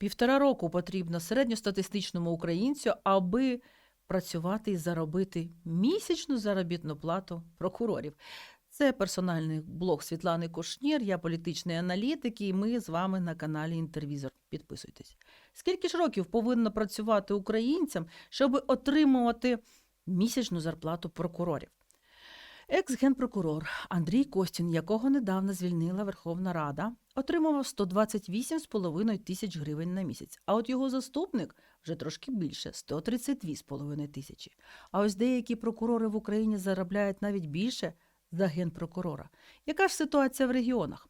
Півтора року потрібно середньостатистичному українцю, аби працювати і заробити місячну заробітну плату прокурорів. Це персональний блог Світлани Кушнір, я політичний аналітик, і ми з вами на каналі Інтервізор. Підписуйтесь. Скільки ж років повинно працювати українцям, щоб отримувати місячну зарплату прокурорів? Екс-генпрокурор Андрій Костін, якого недавно звільнила Верховна Рада, отримував 128,5 тисяч гривень на місяць. А от його заступник вже трошки більше 132,5 тисячі. А ось деякі прокурори в Україні заробляють навіть більше за генпрокурора. Яка ж ситуація в регіонах?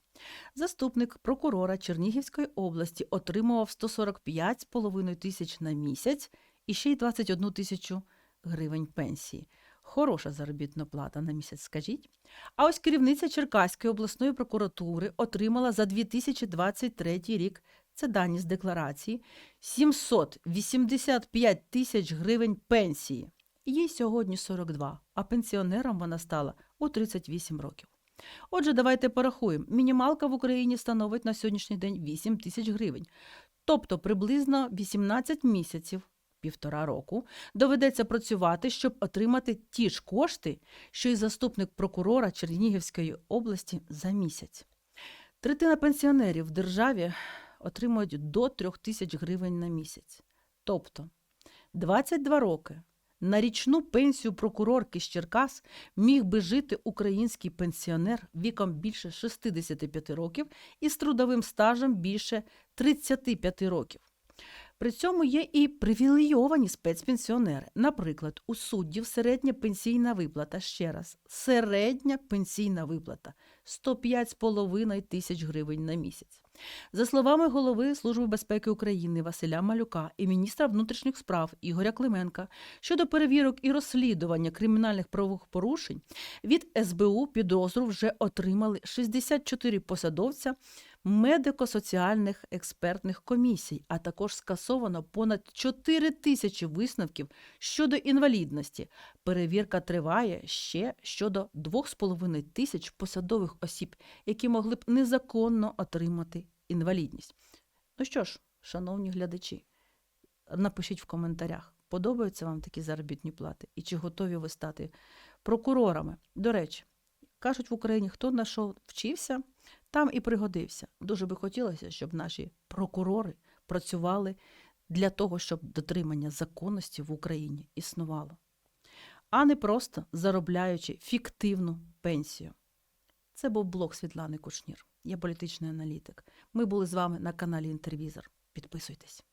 Заступник прокурора Чернігівської області отримував 145,5 тисяч на місяць і ще й 21 тисячу гривень пенсії. Хороша заробітна плата на місяць, скажіть. А ось керівниця Черкаської обласної прокуратури отримала за 2023 рік, це дані з декларації, 785 тисяч гривень пенсії. Їй сьогодні 42, а пенсіонером вона стала у 38 років. Отже, давайте порахуємо. Мінімалка в Україні становить на сьогоднішній день 8 тисяч гривень, тобто приблизно 18 місяців, півтора року, доведеться працювати, щоб отримати ті ж кошти, що й заступник прокурора Чернігівської області за місяць. Третина пенсіонерів в державі отримують до 3 тисяч гривень на місяць. Тобто 22 роки на річну пенсію прокурорки з Черкас міг би жити український пенсіонер віком більше 65 років і з трудовим стажем більше 35 років. При цьому є і привілейовані спецпенсіонери. Наприклад, у суддів середня пенсійна виплата, ще раз, середня пенсійна виплата 105,5 тисяч гривень на місяць. За словами голови Служби безпеки України Василя Малюка і міністра внутрішніх справ Ігоря Клименка, щодо перевірок і розслідування кримінальних правопорушень від СБУ підозру вже отримали 64 посадовця медико-соціальних експертних комісій, а також скасовано понад 4 тисячі висновків щодо інвалідності. Перевірка триває ще щодо 2,5 тисяч посадових осіб, які могли б незаконно отримати інвалідність. Ну що ж, шановні глядачі, напишіть в коментарях, подобаються вам такі заробітні плати і чи готові ви стати прокурорами. До речі, кажуть в Україні, хто на що вчився, там і пригодився. Дуже би хотілося, щоб наші прокурори працювали для того, щоб дотримання законності в Україні існувало, а не просто заробляючи фіктивну пенсію. Це був блог Світлани Кушнір. Я політичний аналітик. Ми були з вами на каналі Інтервізор. Підписуйтесь.